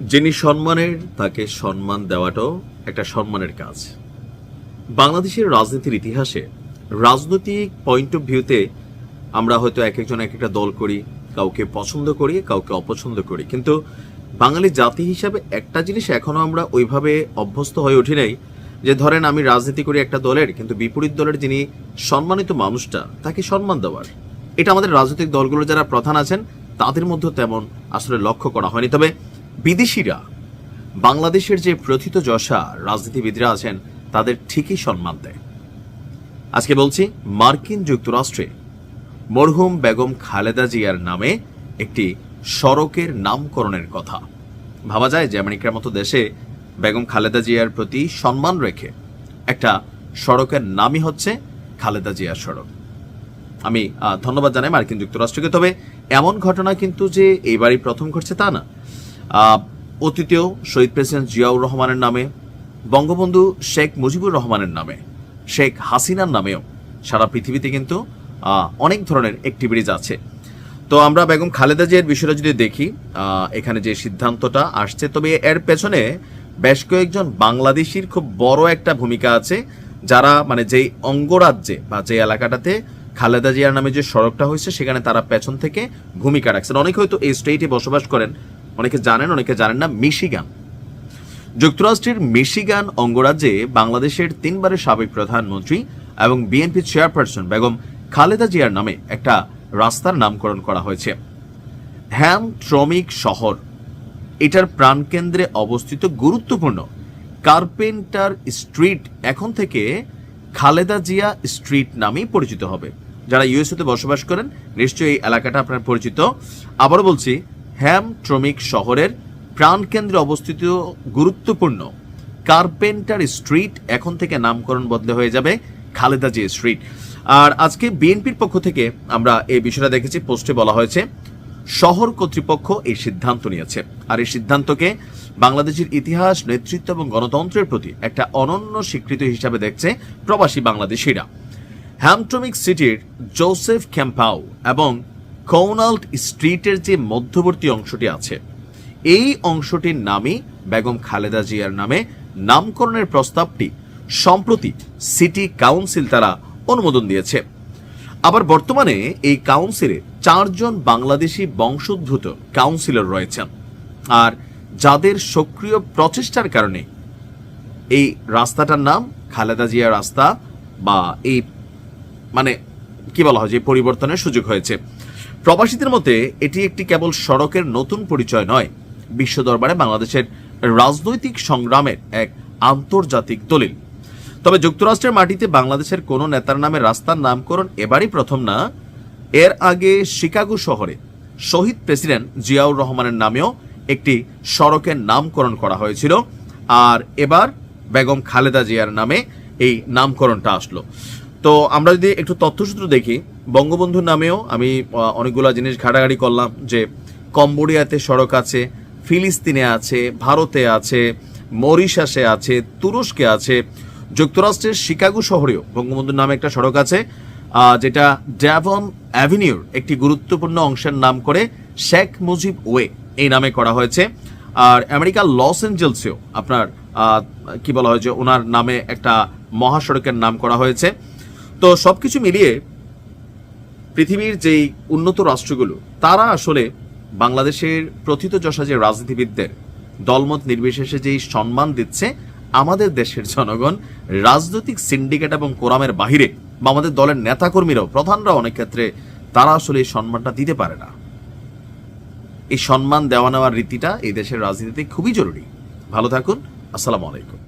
যিনি সম্মানের, তাকে সম্মান দেওয়াটাও একটা সম্মানের কাজ। বাংলাদেশের রাজনীতির ইতিহাসে রাজনৈতিক পয়েন্ট অফ ভিউতে আমরা হয়তো এক একজন এক একটা দল করি, কাউকে পছন্দ করি, কাউকে অপছন্দ করি। কিন্তু বাঙালি জাতি হিসাবে একটা জিনিস এখনও আমরা ওইভাবে অভ্যস্ত হয়ে উঠি নাই যে, ধরেন আমি রাজনীতি করি একটা দলের, কিন্তু বিপরীত দলের যিনি সম্মানিত মানুষটা, তাকে সম্মান দেওয়ার। এটা আমাদের রাজনৈতিক দলগুলো যারা প্রধান আছেন, তাদের মধ্যে তেমন আসলে লক্ষ্য করা হয়নি। তবে বিদেশিরা বাংলাদেশের যে প্রথিত যশা রাজনীতিবিদরা আছেন, তাদের ঠিকই সম্মান দেয়। আজকে বলছি, মার্কিন যুক্তরাষ্ট্রে মরহুম বেগম খালেদা জিয়ার নামে একটি সড়কের নামকরণের কথা। ভাবা যায় যে আমেরিকার মতো দেশে বেগম খালেদা জিয়ার প্রতি সম্মান রেখে একটা সড়কের নামই হচ্ছে খালেদা জিয়ার সড়ক। আমি ধন্যবাদ জানাই মার্কিন যুক্তরাষ্ট্রকে, তবে এমন ঘটনা কিন্তু যে এইবারই প্রথম ঘটছে তা না। অতীতেও শহীদ প্রেসিডেন্ট জিয়াউর রহমানের নামে, বঙ্গবন্ধু শেখ মুজিবুর রহমানের নামে, শেখ হাসিনার নামেও সারা পৃথিবীতে কিন্তু অনেক ধরনের অ্যাক্টিভিটিজ আছে। তো আমরা বেগম খালেদা জিয়ার বিষয়টা যদি দেখি এখানে যে সিদ্ধান্তটা আসছে, তবে এর পেছনে বেশ কয়েকজন বাংলাদেশির খুব বড় একটা ভূমিকা আছে, যারা মানে যেই অঙ্গরাজ্যে বা যে এলাকাটাতে খালেদা জিয়ার নামে যে সড়কটা হয়েছে, সেখানে তারা পেছন থেকে ভূমিকা রাখছেন। অনেকে হয়তো এই স্টেটে বসবাস করেন অনেকে জানেন অনেকে জানেন না, মিশিগান। যুক্তরাষ্ট্রের মিশিগান অঙ্গরাজ্যে বাংলাদেশের তিনবারের সাবেক প্রধানমন্ত্রী এবং বিএনপি চেয়ারপারসন বেগম খালেদা জিয়ার নামে একটা রাস্তার নামকরণ করা হয়েছে। হ্যাম শ্রমিক শহর। এটার প্রাণকেন্দ্রে অবস্থিত গুরুত্বপূর্ণ কার্পেন্টার স্ট্রিট এখন থেকে খালেদা জিয়া স্ট্রিট নামেই পরিচিত হবে। যারা ইউএসএতে বসবাস করেন, নিশ্চয়ই এই এলাকাটা আপনার পরিচিত। আবারও বলছি হ্যাম শ্রমিক শহরের প্রাণকেন্দ্রে অবস্থিত গুরুত্বপূর্ণ কার্পেন্টার স্ট্রিট এখন থেকে নামকরণ বদলে হয়ে যাবে খালেদা জি স্ট্রিট। আর আজকে বিএনপির পক্ষ থেকে আমরা এই বিষয়টা দেখেছি, পোস্টে বলা হয়েছে, শহর কর্তৃপক্ষ এই সিদ্ধান্ত নিয়েছে। আর এই সিদ্ধান্তকে বাংলাদেশের ইতিহাস, নেতৃত্ব এবং গণতন্ত্রের প্রতি একটা অনন্য স্বীকৃতি হিসাবে দেখছে প্রবাসী বাংলাদেশিরা। হ্যামট্রমিক সিটির জোসেফ ক্যাম্পাও এবং কৌনাল্ট স্ট্রিটের যে মধ্যবর্তী অংশটি আছে, এই অংশটির নামই বেগম খালেদা জিয়ার নামে নামকরণের প্রস্তাবটি সম্প্রতি সিটি কাউন্সিল তারা অনুমোদন দিয়েছে। আবার বর্তমানে এই কাউন্সিলে চারজন বাংলাদেশি বংশোদ্ভূত কাউন্সিলর রয়েছেন। আর যাদের সক্রিয় প্রচেষ্টার কারণে এই রাস্তাটার নাম, খালেদা জিয়া রাস্তা বা এই মানে কি বলা হয় যে পরিবর্তনের সুযোগ হয়েছে প্রবাসীদের মতে, এটি একটি কেবল সড়কের নতুন পরিচয় নয়, বিশ্ব দরবারে বাংলাদেশের রাজনৈতিক সংগ্রামের এক আন্তর্জাতিক দলিল। তবে যুক্তরাষ্ট্রের মাটিতে বাংলাদেশের কোনো নেতার নামে রাস্তার নামকরণ এবারই প্রথম না, এর আগে শিকাগো শহরে শহীদ প্রেসিডেন্ট জিয়াউর রহমানের নামেও একটি সড়কের নামকরণ করা হয়েছিল, আর এবার বেগম খালেদা জিয়ার নামে এই নামকরণটা আসলো। তো আমরা যদি একটু তথ্যসূত্র দেখি বঙ্গবন্ধুর নামেও আমি অনেকগুলো জিনিস ঘাটাঘাটি করলাম যে কম্বোডিয়াতে সড়ক আছে, ফিলিস্তিনে আছে, ভারতে আছে, মরিশাসে আছে, তুরস্কে আছে, যুক্তরাষ্ট্রের শিকাগো শহরেও বঙ্গবন্ধুর নামে একটা সড়ক আছে যেটা ড্যাভন অ্যাভিনিউর একটি গুরুত্বপূর্ণ অংশের নাম করে শেখ মুজিব ওয়ে এই নামে করা হয়েছে। আর আমেরিকার লস অ্যাঞ্জেলসেও আপনার কি বলা হয় যে ওনার নামে একটা মহাসড়কের নাম করা হয়েছে। তো সবকিছু মিলিয়ে পৃথিবীর যেই উন্নত রাষ্ট্রগুলো, তারা আসলে বাংলাদেশের প্রথিতযশা যে রাজনীতিবিদদের দলমত নির্বিশেষে যেই সম্মান দিচ্ছে, আমাদের দেশের জনগণ রাজনৈতিক সিন্ডিকেট এবং কোরামের বাহিরে বা আমাদের দলের নেতাকর্মীরাও প্রধানরা অনেক ক্ষেত্রে তারা আসলে এই সম্মানটা দিতে পারে না। এই সম্মান দেওয়া নেওয়ার রীতিটা এই দেশের রাজনীতিতে খুবই জরুরি। ভালো থাকুন, আসসালামু আলাইকুম।